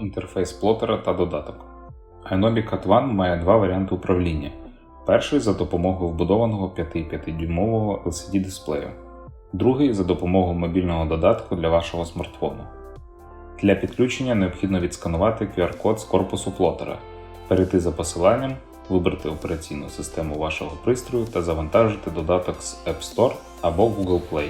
Інтерфейс плотера та додаток. iNobi Cat One має два варіанти управління. Перший за допомогою вбудованого 5,5-дюймового LCD дисплею, другий за допомогою мобільного додатку для вашого смартфону. Для підключення необхідно відсканувати QR-код з корпусу плотера, перейти за посиланням, вибрати операційну систему вашого пристрою та завантажити додаток з App Store або Google Play.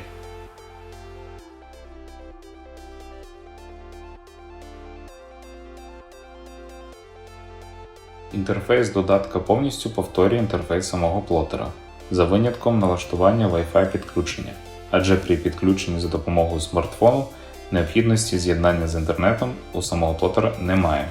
Інтерфейс додатка повністю повторює інтерфейс самого плотера, за винятком налаштування Wi-Fi підключення, адже при підключенні за допомогою смартфону необхідності з'єднання з інтернетом у самого плотера немає.